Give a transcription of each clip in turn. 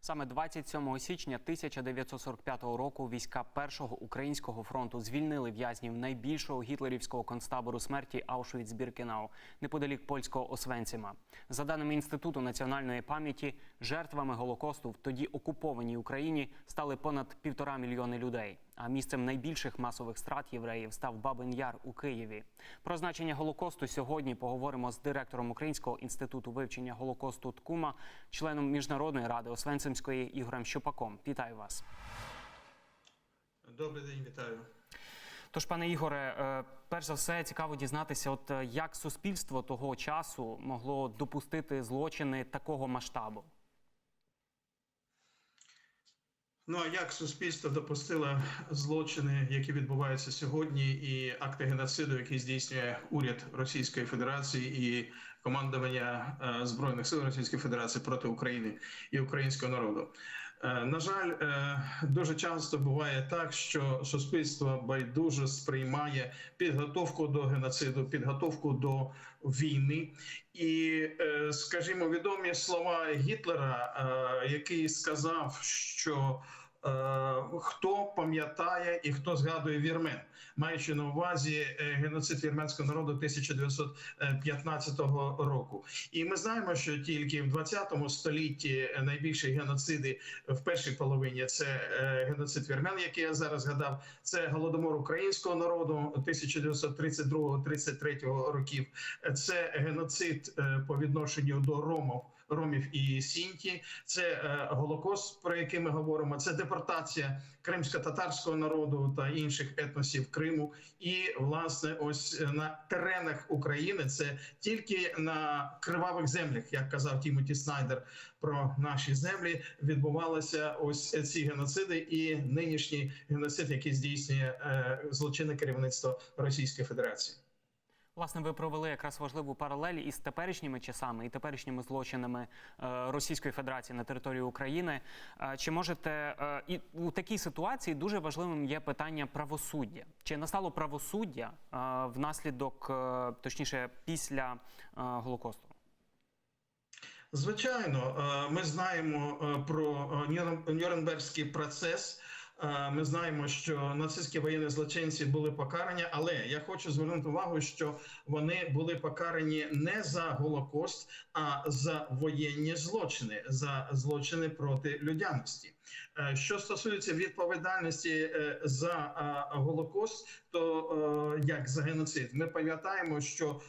Саме 27 січня 1945 року війська Першого українського фронту звільнили в'язнів найбільшого гітлерівського концтабору смерті Аушвіц-Біркенау неподалік польського Освенцима. За даними інституту національної пам'яті, жертвами голокосту в тоді окупованій Україні стали понад півтора мільйони людей. А місцем найбільших масових страт євреїв став Бабин Яр у Києві. Про значення голокосту сьогодні поговоримо з директором Українського інституту вивчення голокосту ТКУМА, членом міжнародної ради Освенцимської Ігорем Щупаком. Вітаю вас. Добрий день, вітаю. Тож, пане Ігоре, е, перш за все цікаво дізнатися, от е, як суспільство того часу могло допустити злочини такого масштабу. Ну а як суспільство допустило злочини, які відбуваються сьогодні, і акти геноциду, які здійснює уряд Російської Федерації і командування е, збройних сил Російської Федерації проти України і українського народу? Е, на жаль, е, дуже часто буває так, що суспільство байдуже сприймає підготовку до геноциду, підготовку до війни. І, скажімо, відомі слова Гітлера, який сказав, що Хто пам'ятає і хто згадує вірмен, маючи на увазі е, геноцид вірменського народу 1915 року, і ми знаємо, що тільки в 20 столітті найбільші геноциди в першій половині це е, геноцид вірмен, який я зараз згадав. Це голодомор українського народу 1932-33 років. Це геноцид е, по відношенню до ромів, ромів і сінті. Це е, голокост, про який ми говоримо. Це депортація кримсько-татарського народу та інших етносів Криму. І власне, ось е, на теренах України це тільки на кривавих землях, як казав Тімоті Снайдер про наші землі, відбувалися ось ці геноциди, і нинішній геноцид, який здійснює е, злочинне керівництво Російської Федерації. Власне, ви провели якраз важливу паралель із теперішніми часами і теперішніми злочинами е, Російської Федерації на території України. Е, Чи можете е, і у такій ситуації дуже важливим є питання правосуддя? Чи настало правосуддя внаслідок, точніше, після Голокосту? Звичайно, ми знаємо про е, Нюрн- процес. Е, Ми знаємо, що нацистські воєнні злочинці були покарані, але я хочу звернути увагу, що вони були покарані не за голокост, а за воєнні злочини, за злочини проти людяності. Е, Що стосується відповідальності е, за е, голокост, то як за геноцид, ми пам'ятаємо, що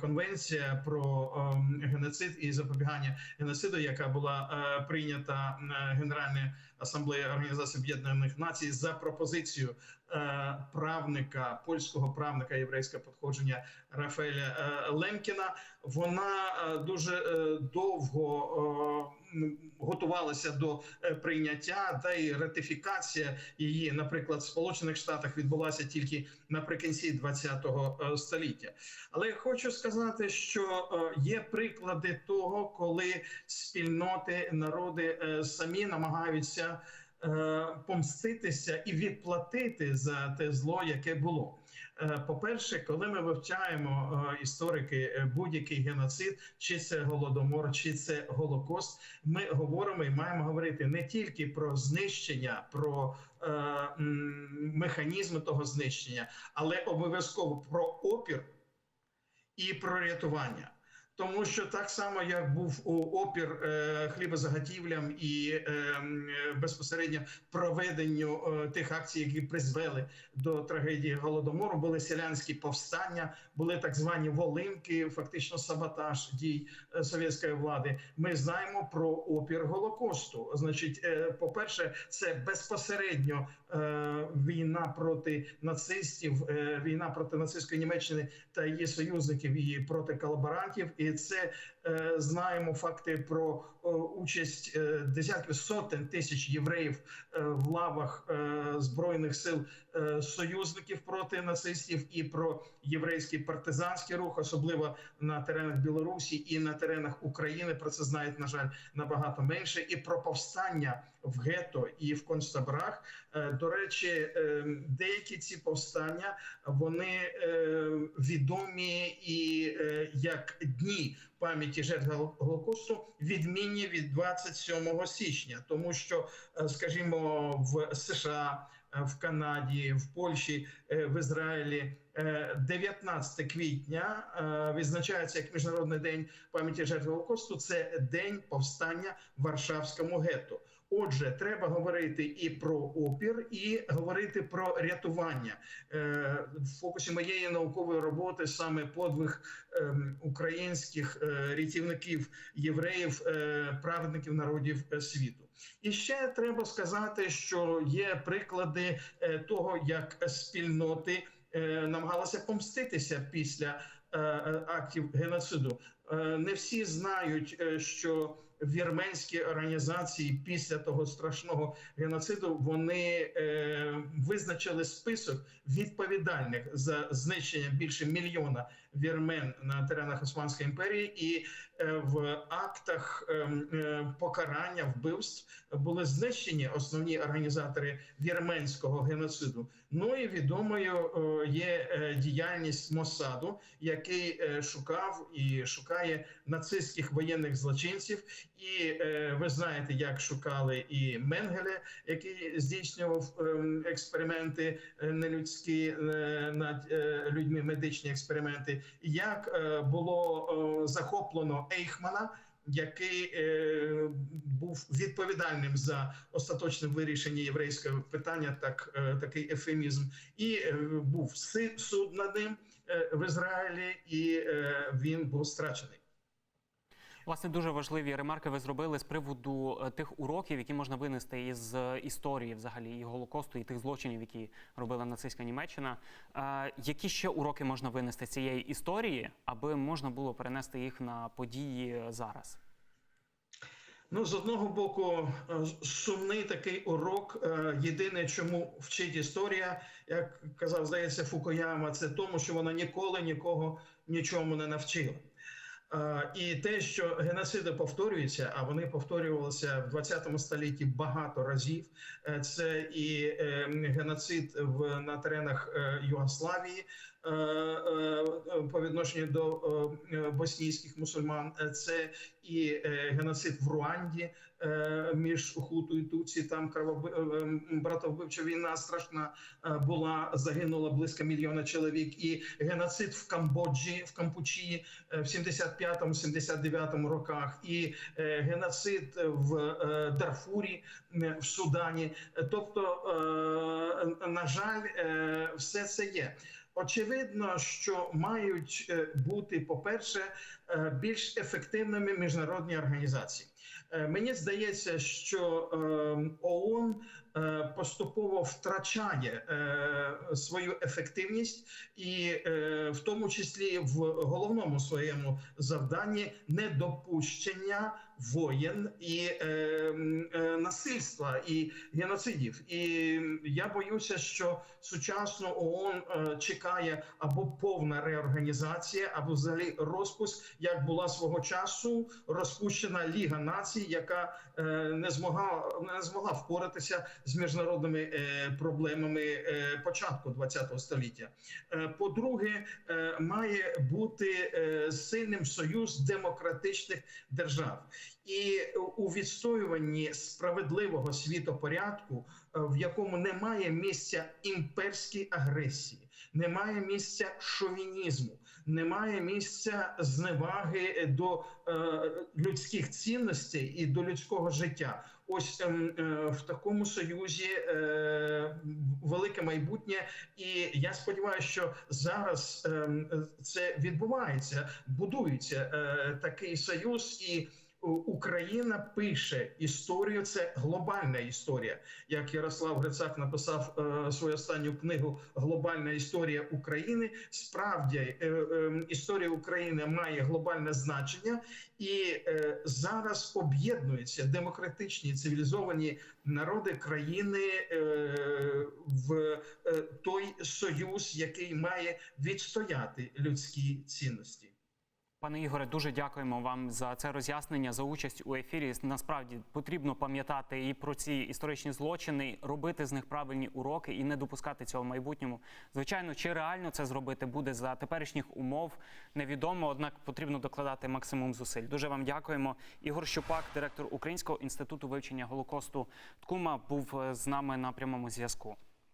конвенція про геноцид і запобігання геноциду, яка була прийнята Генеральною асамблеєю Організації Об'єднаних Націй за пропозицією е, правника польського правника єврейського походження Рафаеля е, Лемкіна, вона е, дуже е, довго. е, Готувалася до е, прийняття та й ратифікація її, наприклад, в Сполучених Штатах відбулася тільки наприкінці ХХ століття. Але хочу сказати, що е, є приклади того, коли спільноти, народи е, самі намагаються е, помститися і відплатити за те зло, яке було. Е, По-перше, коли ми вивчаємо е, історики е, будь-який геноцид, чи це голодомор, чи це голокост, ми говоримо і маємо говорити не тільки про знищення, про е, механізми того знищення, але обов'язково про опір і про рятування. Тому що так само, як був опір е, хлібозаготівлям і е, е, безпосередньо проведенню е, тих акцій, які призвели до трагедії голодомору, були селянські повстання, були так звані волинки, фактично саботаж дій е, совєтської влади. Ми знаємо про опір голокосту. Значить, е, по-перше, це безпосередньо е, війна проти нацистів, е, війна проти нацистської Німеччини та її союзників і проти колаборантів. І це е, знаємо факти про е, участь е, десятків сотень тисяч євреїв е, в лавах е, збройних сил е, союзників проти нацистів і про єврейський партизанський рух, особливо на теренах Білорусі і на теренах України. Про це знають на жаль набагато менше. І про повстання в гетто і в концтаборах. Е, До речі, е, деякі ці повстання вони е, відомі і е, як дні дні пам'яті жертв Гол- Голокосту відмінні від 27 січня, тому що, е, скажімо, в США, е, в Канаді, в Польщі, е, в Ізраїлі. е, 19 квітня відзначається як міжнародний день пам'яті жертв Голокосту. Це день повстання в Варшавському гетто. Отже, треба говорити і про опір, і говорити про рятування Е, в фокусі моєї наукової роботи саме подвиг ем, українських е, рятівників євреїв, е, праведників народів е, світу. І ще треба сказати, що є приклади е, того, як спільноти е, намагалися помститися після е, е, актів геноциду. Е, Не всі знають, е, що вірменські організації після того страшного геноциду вони е, визначили список відповідальних за знищення більше мільйона вірмен на теренах Османської імперії, і в актах ем, покарання вбивств були знищені основні організатори вірменського геноциду. Ну і відомою є діяльність Мосаду, який шукав і шукає нацистських воєнних злочинців. І е, ви знаєте, як шукали і Менгеле, який здійснював ем, експерименти е, нелюдські е, над е, людьми, медичні експерименти, як було захоплено Ейхмана. Який е, був відповідальним за остаточне вирішення єврейського питання, так е, такий ефемізм, і е, був суд над ним е, в Ізраїлі, і е, він був страчений. Власне, дуже важливі ремарки ви зробили з приводу е, тих уроків, які можна винести із е, історії, взагалі і голокосту, і тих злочинів, які робила нацистська Німеччина. Е, Які ще уроки можна винести цієї історії, аби можна було перенести їх на події зараз? Ну, з одного боку, сумний такий урок. Єдине, чому вчить історія, як казав, здається, Фукуяма, це тому, що вона ніколи нікого нічому не навчила. І те, що геноциди повторюються, а вони повторювалися в 20 столітті багато разів. Е, Це і е, геноцид в на теренах е, Югославії по відношенню до е, боснійських мусульман. Е, Це і е, геноцид в Руанді е, між Хуту і Туці. Там е, братовбивча війна страшна е, була. Загинуло близько мільйона чоловік. І геноцид в Камбоджі, в Кампучії е, в 75-79 роках, і е, геноцид в е, Дарфурі е, в Судані. Е, Тобто, е, на жаль, е, все це є. Очевидно, що мають е, бути, по-перше, е, більш ефективними міжнародні організації. Е, Мені здається, що е, ООН поступово втрачає свою ефективність, і в тому числі в головному своєму завданні недопущення воєн і е, е, насильства і геноцидів. І я боюся, що сучасно ООН е, чекає або повна реорганізація, або взагалі розпуск, як була свого часу розпущена Ліга націй, яка е, не змогла не змогла впоратися з міжнародними е, проблемами е, початку ХХ століття. Е, По-друге, е, має бути е, сильним союз демократичних держав. І у відстоюванні справедливого світопорядку, е, в якому немає місця імперській агресії, немає місця шовінізму, немає місця зневаги до е, людських цінностей і до людського життя. Ось ем, е, в такому союзі е, велике майбутнє, і я сподіваюся, що зараз ем, це відбувається, будується е, такий союз і. У- Україна пише історію. Це глобальна історія. Як Ярослав Грицак написав е, свою останню книгу Глобальна історія України. Справді е, е, історія України має глобальне значення, і е, зараз об'єднуються демократичні цивілізовані народи країни е, в е, той союз, який має відстояти людські цінності. Пане Ігоре, дуже дякуємо вам за це роз'яснення, за участь у ефірі. Насправді потрібно пам'ятати і про ці історичні злочини, робити з них правильні уроки і не допускати цього в майбутньому. Звичайно, чи реально це зробити буде за теперішніх умов, невідомо. Однак потрібно докладати максимум зусиль. Дуже вам дякуємо. Ігор Щупак, директор Українського інституту вивчення Голокосту Ткума, був е, з нами на прямому зв'язку.